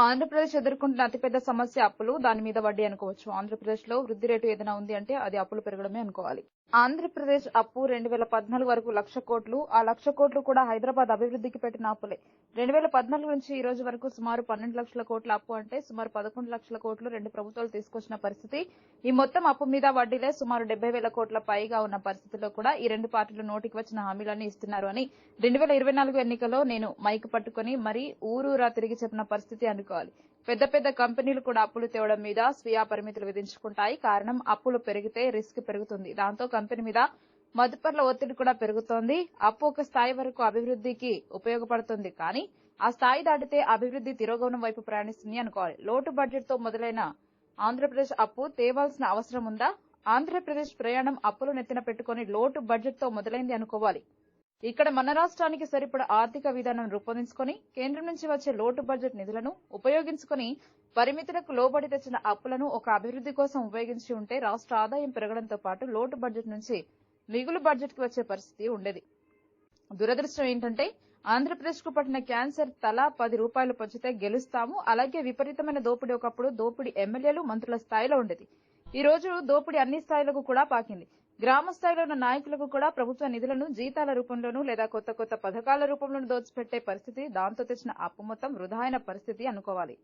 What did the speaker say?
ఆంధ్రప్రదేశ్ ఎదుర్కొంటున్న అతిపెద్ద సమస్య అప్పులు దాని మీద వడ్డీ అనుకోవచ్చు. ఆంధ్రప్రదేశ్లో వృద్ధి రేటు ఏదైనా ఉంది అంటే అది అప్పులు పెరగడమే అనుకోవాలి. ఆంధ్రప్రదేశ్ అప్పు రెండు వేల పద్నాలుగు వరకు లక్ష కోట్లు ఆ లక్ష కోట్లు కూడా హైదరాబాద్ అభివృద్ధికి పెట్టిన అప్పులే. రెండు వేల పద్నాలుగు నుంచి ఈ రోజు వరకు సుమారు పన్నెండు లక్షల కోట్ల అప్పు అంటే సుమారు పదకొండు లక్షల కోట్లు రెండు ప్రభుత్వాలు తీసుకొచ్చిన పరిస్థితి. ఈ మొత్తం అప్పు మీద వడ్డీలే సుమారు డెబ్బై వేల కోట్ల పైగా ఉన్న పరిస్థితిలో కూడా ఈ రెండు పార్టీలు నోటికి వచ్చిన హామీలన్నీ ఇస్తున్నారు అని రెండు వేల ఇరవై నాలుగు ఎన్నికల్లో నేను మైక్ పట్టుకుని మరీ ఊరూరా తిరిగి చెప్పిన పరిస్థితి అనుకోవాలి పెద్ద పెద్ద కంపెనీలు కూడా అప్పులు తేవడం మీద స్వీయ పరిమితులు విధించుకుంటాయి. కారణం అప్పులు పెరిగితే రిస్క్ పెరుగుతుంది. దాంతో కంపెనీ మీద మదుపర్ల ఒత్తిడి కూడా పెరుగుతోంది. అప్పు ఒక స్థాయి వరకు అభివృద్ధికి ఉపయోగపడుతుంది. కానీ ఆ స్థాయి దాటితే అభివృద్ధి తిరోగమనం వైపు ప్రయాణిస్తుంది అనుకోవాలి. లోటు బడ్జెట్తో మొదలైన ఆంధ్రప్రదేశ్ అప్పు తేవాల్సిన అవసరం ఉందా? ఆంధ్రప్రదేశ్ ప్రయాణం అప్పులు నెత్తిన పెట్టుకుని లోటు బడ్జెట్తో మొదలైంది అనుకోవాలి. ఇక్కడ మన రాష్ట్రానికి సరిపడ ఆర్థిక విధానం రూపొందించుకొని కేంద్రం నుంచి వచ్చే లోటు బడ్జెట్ నిధులను ఉపయోగించుకొని పరిమితులకు లోబడి తెచ్చిన అప్పులను ఒక అభివృద్ధి కోసం ఉపయోగించి ఉంటే రాష్ట్ర ఆదాయం పెరగడంతో పాటు లోటు బడ్జెట్ నుంచి మిగులు బడ్జెట్కి వచ్చే పరిస్థితి ఉండేది. దురదృష్టం ఏంటంటే ఆంధ్రప్రదేశ్కు పట్టిన క్యాన్సర్ తలా పది రూపాయలు పంచితే గెలుస్తాము. అలాగే విపరీతమైన దోపిడీ ఒకప్పుడు దోపిడీ ఎమ్మెల్యేలు మంత్రుల స్థాయిలో ఉండేది. ఈ రోజు దోపిడీ అన్ని స్థాయిలకు కూడా పాకింది. గ్రామ స్థాయిలో ఉన్న నాయకులకు కూడా ప్రభుత్వ నిధులను జీతాల రూపంలోనూ లేదా కొత్త కొత్త పథకాల రూపంలోనూ దోచిపెట్టే పరిస్థితి దాంతో తెచ్చిన అప్పు మొత్తం వృధా అయిన పరిస్థితి అనుకోవాలి.